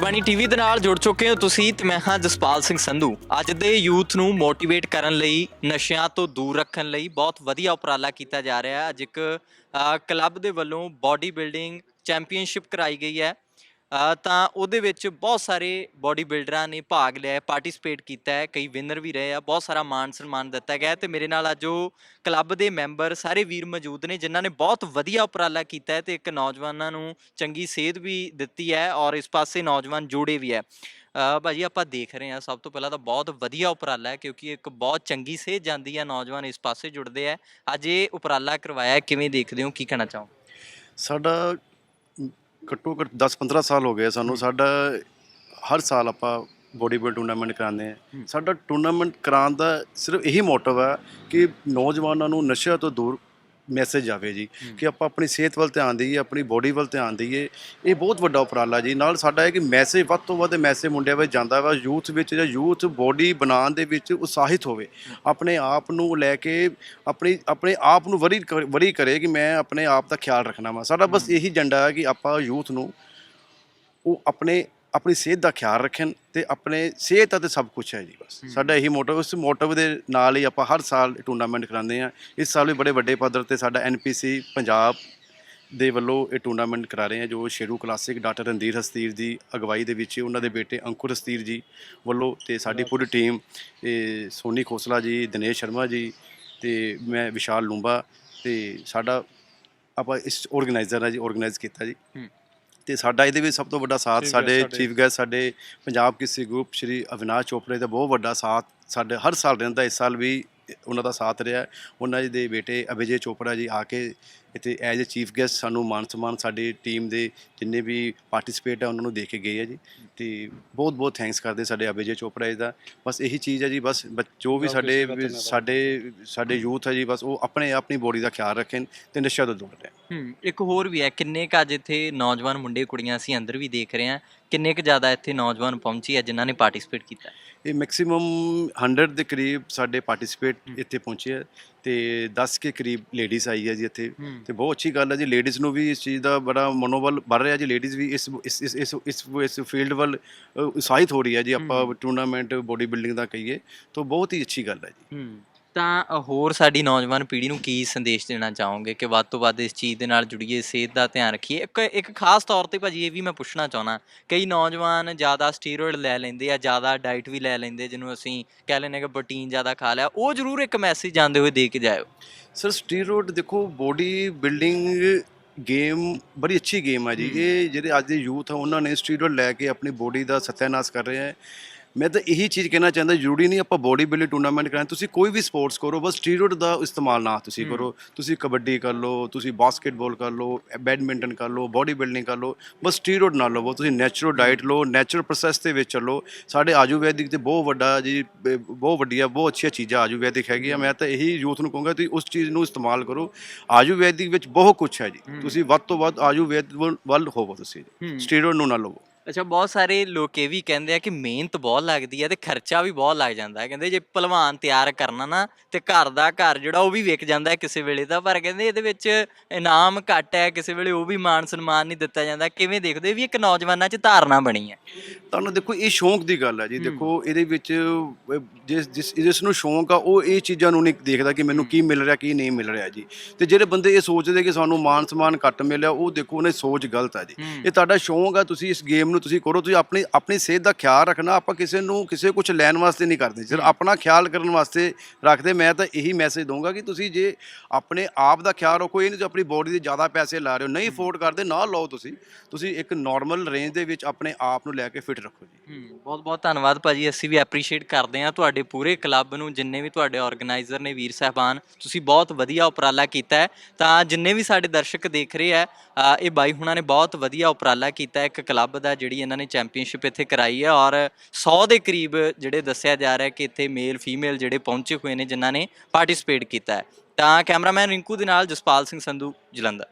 Jagbani TV ਦੇ ਨਾਲ ਜੁੜ ਚੁੱਕੇ ਹੋ ਤੁਸੀਂ ਤੇ ਮੈਂ ਹਾਂ ਜਸਪਾਲ ਸਿੰਘ ਸੰਧੂ। ਅੱਜ ਦੇ ਯੂਥ ਨੂੰ ਮੋਟੀਵੇਟ ਕਰਨ ਲਈ, ਨਸ਼ਿਆਂ ਤੋਂ ਦੂਰ ਰੱਖਣ ਲਈ ਬਹੁਤ ਵਧੀਆ ਉਪਰਾਲਾ ਕੀਤਾ ਜਾ ਰਿਹਾ ਹੈ। ਅੱਜ ਇੱਕ ਕਲੱਬ ਦੇ ਵੱਲੋਂ ਬਾਡੀ ਬਿਲਡਿੰਗ ਚੈਂਪੀਅਨਸ਼ਿਪ ਕਰਾਈ ਗਈ ਹੈ। ਤਾਂ ਉਹਦੇ ਵਿੱਚ ਬਹੁਤ ਸਾਰੇ ਬਾਡੀ ਬਿਲਡਰਾਂ ਨੇ ਭਾਗ ਲਿਆ ਹੈ ਪਾਰਟਿਸਿਪੇਟ ਕੀਤਾ ਹੈ ਕਈ ਵਿਨਰ ਵੀ ਰਹੇ ਆ ਬਹੁਤ ਸਾਰਾ ਮਾਣ ਸਨਮਾਨ ਦਿੱਤਾ ਗਿਆ ਹੈ ਤੇ ਮੇਰੇ ਨਾਲ ਅੱਜ ਉਹ ਕਲੱਬ ਦੇ ਮੈਂਬਰ ਸਾਰੇ ਵੀਰ ਮੌਜੂਦ ਨੇ ਜਿਨ੍ਹਾਂ ਨੇ ਬਹੁਤ ਵਧੀਆ ਉਪਰਾਲਾ ਕੀਤਾ ਹੈ ਤੇ ਇੱਕ ਨੌਜਵਾਨਾਂ ਨੂੰ ਚੰਗੀ ਸੇਧ ਵੀ ਦਿੱਤੀ ਹੈ ਔਰ ਇਸ ਪਾਸੇ ਨੌਜਵਾਨ ਜੁੜੇ ਵੀ ਹੈ। ਅ, ਭਾਜੀ ਆਪਾਂ ਦੇਖ ਰਹੇ ਹਾਂ ਸਭ ਤੋਂ ਪਹਿਲਾਂ ਤਾਂ ਬਹੁਤ ਵਧੀਆ ਉਪਰਾਲਾ ਹੈ ਕਿਉਂਕਿ ਇੱਕ ਬਹੁਤ ਚੰਗੀ ਸੇਧ ਜਾਂਦੀ ਹੈ ਨੌਜਵਾਨ ਇਸ ਪਾਸੇ ਜੁੜਦੇ ਆ ਅੱਜ ਇਹ ਉਪਰਾਲਾ ਕਰਵਾਇਆ ਕਿਵੇਂ ਦੇਖਦੇ ਹੋ ਕੀ ਕਹਿਣਾ ਚਾਹੋ ਸਾਡਾ ਘੱਟੋ ਘੱਟ 10-15 ਸਾਲ ਹੋ ਗਏ ਸਾਨੂੰ। ਸਾਡਾ ਹਰ ਸਾਲ ਆਪਾਂ ਬੋਡੀ ਬਿਲਡ ਟੂਰਨਾਮੈਂਟ ਕਰਾਉਂਦੇ। ਹਾਂ। ਸਾਡਾ ਟੂਰਨਾਮੈਂਟ ਕਰਾਉਣ ਦਾ ਸਿਰਫ ਇਹੀ ਮੋਟਿਵ ਹੈ ਕਿ ਨੌਜਵਾਨਾਂ ਨੂੰ ਨਸ਼ਿਆਂ ਤੋਂ ਦੂਰ ਮੈਸੇਜ ਆਵੇ ਜੀ। ਕਿ ਆਪਾਂ ਆਪਣੀ ਸਿਹਤ ਵੱਲ ਧਿਆਨ ਦਈਏ ਆਪਣੀ ਬੋਡੀ ਵੱਲ ਧਿਆਨ ਦਈਏ ਇਹ ਬਹੁਤ ਵੱਡਾ ਉਪਰਾਲਾ ਜੀ। ਨਾਲ ਸਾਡਾ ਹੈ ਕਿ ਮੈਸੇਜ ਵੱਧ ਤੋਂ ਵੱਧ ਮੈਸੇਜ ਮੁੰਡਿਆਂ ਵਿੱਚ ਜਾਂਦਾ ਵਾ ਯੂਥ ਵਿੱਚ ਜਾਂ ਯੂਥ ਬੋਡੀ ਬਣਾਉਣ ਦੇ ਵਿੱਚ ਉਤਸ਼ਾਹਿਤ ਹੋਵੇ। ਆਪਣੇ ਆਪ ਨੂੰ ਲੈ ਕੇ ਆਪਣੀ ਆਪਣੇ ਆਪ ਨੂੰ ਵਰੀ ਵਰੀ ਕਰੇ ਕਿ ਮੈਂ ਆਪਣੇ ਆਪ ਦਾ ਖਿਆਲ ਰੱਖਣਾ ਵਾ। ਸਾਡਾ ਬਸ ਇਹੀ ਏਜੰਡਾ ਹੈ ਕਿ ਆਪਾਂ ਯੂਥ ਨੂੰ ਉਹ ਆਪਣੇ ਆਪਣੀ ਸਿਹਤ ਦਾ ਖਿਆਲ ਰੱਖਣ ਤੇ ਆਪਣੇ ਸਿਹਤ ਅਤੇ ਸਭ ਕੁਝ ਹੈ ਜੀ ਬਸ। ਸਾਡਾ ਇਹੀ ਮੋਟਿਵ ਉਸ ਮੋਟਿਵ ਦੇ ਨਾਲ ਹੀ ਆਪਾਂ ਹਰ ਸਾਲ ਟੂਰਨਾਮੈਂਟ ਕਰਾਉਂਦੇ ਆ ਇਸ ਸਾਲ ਵੀ ਬੜੇ ਵੱਡੇ ਪੱਧਰ ਤੇ ਸਾਡਾ ਐਨਪੀਸੀ ਪੰਜਾਬ ਦੇ ਵੱਲੋਂ ਇਹ ਟੂਰਨਾਮੈਂਟ ਕਰਾ ਰਹੇ ਆ ਜੋ ਸ਼ੇਰੂ ਕਲਾਸਿਕ ਡਾਕਟਰ ਰਣਧੀਰ ਹਸਤੀਰ ਦੀ ਅਗਵਾਈ ਦੇ ਵਿੱਚ ਉਹਨਾਂ ਦੇ ਬੇਟੇ ਅੰਕੁਰ ਹਸਤੀਰ ਜੀ ਵੱਲੋਂ ਤੇ ਸਾਡੀ ਪੂਰੀ ਟੀਮ ਇਹ ਸੋਨੀ ਖੋਸਲਾ ਜੀ ਦਿਨੇਸ਼ ਸ਼ਰਮਾ ਜੀ ਤੇ ਮੈਂ ਵਿਸ਼ਾਲ ਲੂੰਬਾ ਤੇ ਸਾਡਾ ਆਪਾਂ ਇਸ ਆਰਗੇਨਾਈਜ਼ਰ ਆ ਜੀ ਆਰਗੇਨਾਈਜ਼ ਕੀਤਾ ਜੀ ਹੂੰ। ਤੇ ਸਾਡਾ ਇਹਦੇ ਵਿੱਚ ਸਭ ਤੋਂ ਵੱਡਾ ਸਾਥ ਸਾਡੇ ਚੀਫ ਗੈਸਟ ਸਾਡੇ ਪੰਜਾਬ ਕਿਸੇ ਗਰੁੱਪ ਸ਼੍ਰੀ ਅਵਿਨਾਸ਼ ਚੋਪੜੇ ਦਾ ਬਹੁਤ ਵੱਡਾ ਸਾਥ ਸਾਡੇ ਹਰ ਸਾਲ ਰਹਿੰਦਾ ਇਸ ਸਾਲ ਵੀ ਉਹਨਾਂ ਦਾ ਸਾਥ ਰਿਹਾ। ਉਹਨਾਂ ਜੀ ਦੇ ਬੇਟੇ ਅਭਿਜੇ ਚੋਪੜਾ ਜੀ ਆ ਕੇ ਇੱਥੇ ਐਜ਼ ਅ ਚੀਫ ਗੈਸਟ ਸਾਨੂੰ ਮਾਨ ਸਨਮਾਨ ਸਾਡੀ ਟੀਮ ਦੇ ਜਿੰਨੇ ਵੀ ਪਾਰਟਿਸਿਪੇਟ ਆ ਉਹਨਾਂ ਨੂੰ ਦੇ ਕੇ ਗਏ ਆ ਜੀ। ਤੇ ਬਹੁਤ ਬਹੁਤ ਥੈਂਕਸ ਕਰਦੇ ਸਾਡੇ ਅਭਿਜੇ ਚੋਪੜਾ ਜੀ ਦਾ। ਬਸ ਇਹੀ ਚੀਜ਼ ਹੈ ਜੀ ਬਸ ਬ- ਜੋ ਵੀ ਸਾਡੇ। ਸਾਡੇ ਸਾਡੇ ਯੂਥ ਹੈ ਜੀ ਬਸ ਉਹ ਆਪਣੇ ਆਪਣੀ ਬੋਡੀ ਦਾ ਖਿਆਲ ਰੱਖਣ ਤੇ ਨਸ਼ਾ ਤੋਂ ਦੂਰ ਰਹਿਣ। ਹੂੰ ਇੱਕ ਹੋਰ ਵੀ ਹੈ ਕਿੰਨੇ ਕੁ ਅੱਜ ਇੱਥੇ ਨੌਜਵਾਨ ਮੁੰਡੇ ਕੁੜੀਆਂ ਅਸੀਂ ਅੰਦਰ ਵੀ ਦੇਖ ਰਹੇ ਹਾਂ ਕਿੰਨੇ ਕੁ ਜ਼ਿਆਦਾ ਇੱਥੇ ਨੌਜਵਾਨ ਪਹੁੰਚੇ ਆ ਜਿਨ੍ਹਾਂ ਨੇ ਪਾਰਟਿਸਿਪੇਟ ਕੀਤਾ ਇਹ ਮੈਕਸਿਮਮ 100 ਦੇ ਕਰੀਬ ਸਾਡੇ ਪਾਰਟਿਸਿਪੇਟ ਹੂੰ। ਇੱਥੇ ਪਹੁੰਚੇ ਆ ਤੇ 10 ਕੇ ਕਰੀਬ ਲੇਡੀਜ਼ ਆਈ ਹੈ ਜੀ ਇੱਥੇ। ਹੂੰ। ਤੇ ਬਹੁਤ ਅੱਛੀ ਗੱਲ ਹੈ ਜੀ ਲੇਡੀਜ਼ ਨੂੰ ਵੀ ਇਸ ਚੀਜ਼ ਦਾ ਬੜਾ ਮਨੋਬਲ ਵੱਧ ਰਿਹਾ ਜੀ ਲੇਡੀਜ਼ ਵੀ ਇਸ ਇਸ ਇਸ ਇਸ ਇਸ ਫੀਲਡ ਵੱਲ ਉਤਸ਼ਾਹਿਤ ਹੋ ਰਹੀ ਹੈ ਜੀ ਆਪਾਂ। ਟੂਰਨਾਮੈਂਟ ਬੋਡੀ ਬਿਲਡਿੰਗ ਦਾ ਕਹੀਏ ਤਾਂ ਬਹੁਤ ਹੀ ਅੱਛੀ ਗੱਲ ਹੈ ਜੀ। ਹੂੰ। ਤਾਂ ਹੋਰ ਸਾਡੀ ਨੌਜਵਾਨ ਪੀੜ੍ਹੀ ਨੂੰ ਕੀ ਸੰਦੇਸ਼ ਦੇਣਾ ਚਾਹੋਗੇ ਕਿ ਵੱਧ ਤੋਂ ਵੱਧ ਇਸ ਚੀਜ਼ ਦੇ ਨਾਲ ਜੁੜੀਏ ਸਿਹਤ ਦਾ ਧਿਆਨ ਰੱਖੀਏ? ਇੱਕ ਇੱਕ ਖਾਸ ਤੌਰ ਤੇ ਭਾਜੀ ਇਹ ਵੀ ਮੈਂ ਪੁੱਛਣਾ ਚਾਹਣਾ ਕਈ ਨੌਜਵਾਨ ਜ਼ਿਆਦਾ ਸਟੀਰੋਇਡ ਲੈ ਲੈਂਦੇ ਆ ਜ਼ਿਆਦਾ ਡਾਈਟ ਵੀ ਲੈ ਲੈਂਦੇ ਜਿਹਨੂੰ ਅਸੀਂ ਕਹਿ ਲੈਂਦੇ ਕਿ ਪ੍ਰੋਟੀਨ ਜ਼ਿਆਦਾ ਖਾ ਲਿਆ ਉਹ ਜ਼ਰੂਰ ਇੱਕ ਮੈਸੇਜ ਜਾਂਦੇ ਹੋਏ ਦੇ ਕੇ ਜਾਇਓ। ਸਰ ਸਟੀਰੋਇਡ ਦੇਖੋ ਬੋਡੀ ਬਿਲਡਿੰਗ ਗੇਮ ਬੜੀ ਅੱਛੀ ਗੇਮ ਹੈ ਜੀ। ਇਹ ਜਿਹੜੇ ਅੱਜ ਦੇ ਯੂਥ ਆ ਉਹਨਾਂ ਨੇ ਸਟੀਰੋਇਡ ਲੈ ਕੇ ਆਪਣੀ ਬੋਡੀ ਦਾ ਸਤਿਆਨਾਸ਼ ਕਰ ਰਹੇ ਹੈ ਮੈਂ ਤਾਂ ਇਹੀ ਚੀਜ਼ ਕਹਿਣਾ ਚਾਹੁੰਦਾ ਜ਼ਰੂਰੀ ਨਹੀਂ ਆਪਾਂ ਬੋਡੀ ਬਿਲਡਿੰਗ ਟੂਰਨਾਮੈਂਟ ਕਰਾਂ ਤੁਸੀਂ ਕੋਈ ਵੀ ਸਪੋਰਟਸ ਕਰੋ ਬਸ ਸਟੀਰੋਇਡ ਦਾ ਇਸਤੇਮਾਲ ਨਾ ਤੁਸੀਂ। ਕਰੋ। ਤੁਸੀਂ ਕਬੱਡੀ ਕਰ ਲਓ ਤੁਸੀਂ ਬਾਸਕਟਬਾਲ ਕਰ ਲਓ ਬੈਡਮਿੰਟਨ ਕਰ ਲਓ ਬੋਡੀ ਬਿਲਡਿੰਗ ਕਰ ਲਓ ਬਸ ਸਟੀਰੋਇਡ ਨਾ ਲਵੋ। ਤੁਸੀਂ ਨੈਚੁਰਲ ਡਾਈਟ ਲਓ ਨੈਚੁਰਲ ਪ੍ਰੋਸੈਸ ਦੇ ਵਿੱਚ ਚੱਲੋ। ਸਾਡੇ ਆਯੁਰਵੈਦਿਕ ਤੇ ਬਹੁਤ ਵੱਡਾ ਜੀ ਬਹੁਤ ਵੱਡੀਆਂ ਬਹੁਤ ਅੱਛੀਆਂ ਚੀਜ਼ਾਂ ਆਯੁਰਵੈਦਿਕ ਹੈਗੀਆਂ। ਮੈਂ ਤਾਂ ਇਹੀ ਯੂਥ ਨੂੰ ਕਹੂੰਗਾ ਤੁਸੀਂ ਉਸ ਚੀਜ਼ ਨੂੰ ਇਸਤੇਮਾਲ ਕਰੋ। ਆਯੁਰਵੈਦਿਕ ਵਿੱਚ ਬਹੁਤ ਕੁਝ ਹੈ ਜੀ। ਤੁਸੀਂ ਵੱਧ ਤੋਂ ਵੱਧ ਆਯੁਰਵੈਦ ਵੱਲ- ਹੋਵੋ ਤੁਸੀਂ। ਸਟੀਰੋਇਡ ਨੂੰ ਨਾ ਲਵੋ। ਅੱਛਾ ਬਹੁਤ ਸਾਰੇ ਲੋਕ ਇਹ ਵੀ ਕਹਿੰਦੇ ਆ ਕਿ ਮਿਹਨਤ ਬਹੁਤ ਲੱਗਦੀ ਹੈ ਤੇ ਖਰਚਾ ਵੀ ਬਹੁਤ ਲੱਗ ਜਾਂਦਾ। ਹੈ ਕਹਿੰਦੇ ਜੇ ਭਲਵਾਨ ਤਿਆਰ ਕਰਨਾ ਨਾ ਤੇ ਘਰ ਦਾ ਘਰ ਜਿਹੜਾ ਉਹ ਵੀ ਵਿਕ ਜਾਂਦਾ ਹੈ ਕਿਸੇ ਵੇਲੇ ਤਾਂ ਪਰ ਕਹਿੰਦੇ ਇਹਦੇ ਵਿੱਚ ਇਨਾਮ ਘੱਟ ਹੈ ਕਿਸੇ ਵੇਲੇ ਉਹ ਵੀ ਮਾਨ ਸਨਮਾਨ ਨਹੀਂ ਦਿੱਤਾ ਜਾਂਦਾ। ਕਿਵੇਂ ਦੇਖਦੇ ਵੀ ਇੱਕ ਨੌਜਵਾਨਾਂ 'ਚ ਧਾਰਨਾ ਬਣੀ ਹੈ? ਤੁਹਾਨੂੰ ਦੇਖੋ ਇਹ ਸ਼ੌਂਕ ਦੀ ਗੱਲ ਹੈ ਜੀ। ਦੇਖੋ ਇਹਦੇ ਵਿੱਚ ਜਿਸ ਜਿਸ ਜਿਸ ਨੂੰ ਸ਼ੌਂਕ ਆ ਉਹ ਇਹ ਚੀਜ਼ਾਂ ਨੂੰ ਨਹੀਂ ਦੇਖਦਾ ਕਿ ਮੈਨੂੰ ਕੀ ਮਿਲ ਰਿਹਾ ਕੀ ਨਹੀਂ ਮਿਲ ਰਿਹਾ ਜੀ। ਤੇ ਜਿਹੜੇ ਬੰਦੇ ਇਹ ਸੋਚਦੇ ਕਿ ਸਾਨੂੰ ਮਾਨ ਸਨਮਾਨ ਘੱਟ ਮਿਲਿਆ ਉਹ ਦੇਖੋ ਉਹਨੇ ਸੋਚ ਗਲਤ ਹੈ ਜੀ। ਇਹ ਤੁਹਾਡਾ ਸ਼ੌਂਕ ਆ ਤੁਸੀਂ ਇਸ ਗੇਮ ਨੂੰ ਤੁਸੀਂ ਕਰੋ ਤੁਸੀਂ ਆਪਣੀ ਆਪਣੀ ਸਿਹਤ ਦਾ ਖਿਆਲ ਰੱਖਣਾ ਆਪਾਂ ਕਿਸੇ ਨੂੰ ਕਿਸੇ ਕੁਝ ਲੈਣ ਵਾਸਤੇ ਨਹੀਂ ਕਰਦੇ। ਸਿਰ। ਆਪਣਾ ਖਿਆਲ ਕਰਨ ਵਾਸਤੇ ਰੱਖਦੇ ਮੈਂ ਤਾਂ ਇਹੀ ਮੈਸੇਜ ਦਊਂਗਾ ਕਿ ਤੁਸੀਂ ਜੇ ਆਪਣੇ ਆਪ ਦਾ ਖਿਆਲ ਰੱਖੋ ਇਹ ਨਹੀਂ ਤੁਸੀਂ ਆਪਣੀ ਬੋਡੀ ਦੇ ਜ਼ਿਆਦਾ ਪੈਸੇ ਲਾ ਰਹੇ ਹੋ। ਨਹੀਂ ਅਫੋਰਡ ਕਰਦੇ ਨਾ ਲਓ ਤੁਸੀਂ ਤੁਸੀਂ ਇੱਕ ਨਾਰਮਲ ਰੇਂਜ ਦੇ ਵਿੱਚ ਆਪਣੇ ਆਪ ਨੂੰ ਲੈ ਕੇ ਫਿਟ ਰੱਖੋ ਜੀ। ਬਹੁਤ ਬਹੁਤ ਧੰਨਵਾਦ ਭਾਜੀ ਅਸੀਂ ਵੀ ਐਪਰੀਸ਼ੀਏਟ ਕਰਦੇ ਹਾਂ ਤੁਹਾਡੇ ਪੂਰੇ ਕਲੱਬ ਨੂੰ ਜਿੰਨੇ ਵੀ ਤੁਹਾਡੇ ਆਰਗੇਨਾਈਜ਼ਰ ਨੇ ਵੀਰ ਸਹਿਬਾਨ ਤੁਸੀਂ ਬਹੁਤ ਵਧੀਆ ਉਪਰਾਲਾ ਕੀਤਾ ਹੈ। ਤਾਂ ਜਿੰਨੇ ਵੀ ਸਾਡੇ ਦਰਸ਼ਕ ਦੇਖ ਰਹੇ ਆ ਇਹ ਬਾਈ ਹੁਣਾਂ ਨੇ ਬਹੁਤ ਵਧੀਆ ਉਪਰਾਲਾ ਕੀਤਾ ਇੱਕ ਕਲੱਬ ਦਾ ਜਿਹੜੀ ਇਹਨਾਂ ਨੇ ਚੈਂਪੀਅਨਸ਼ਿਪ ਇੱਥੇ ਕਰਾਈ ਹੈ ਔਰ 100 ਦੇ ਕਰੀਬ ਜਿਹੜੇ ਦੱਸਿਆ ਜਾ ਰਿਹਾ ਕਿ ਇੱਥੇ ਮੇਲ ਫੀਮੇਲ ਜਿਹੜੇ ਪਹੁੰਚੇ ਹੋਏ ਨੇ, ਜਿਨ੍ਹਾਂ ਨੇ ਪਾਰਟਿਸਿਪੇਟ ਕੀਤਾ ਹੈ। ਤਾਂ ਕੈਮਰਾਮੈਨ ਰਿੰਕੂ ਦੇ ਨਾਲ ਜਸਪਾਲ ਸਿੰਘ ਸੰਧੂ ਜਲੰਧਰ।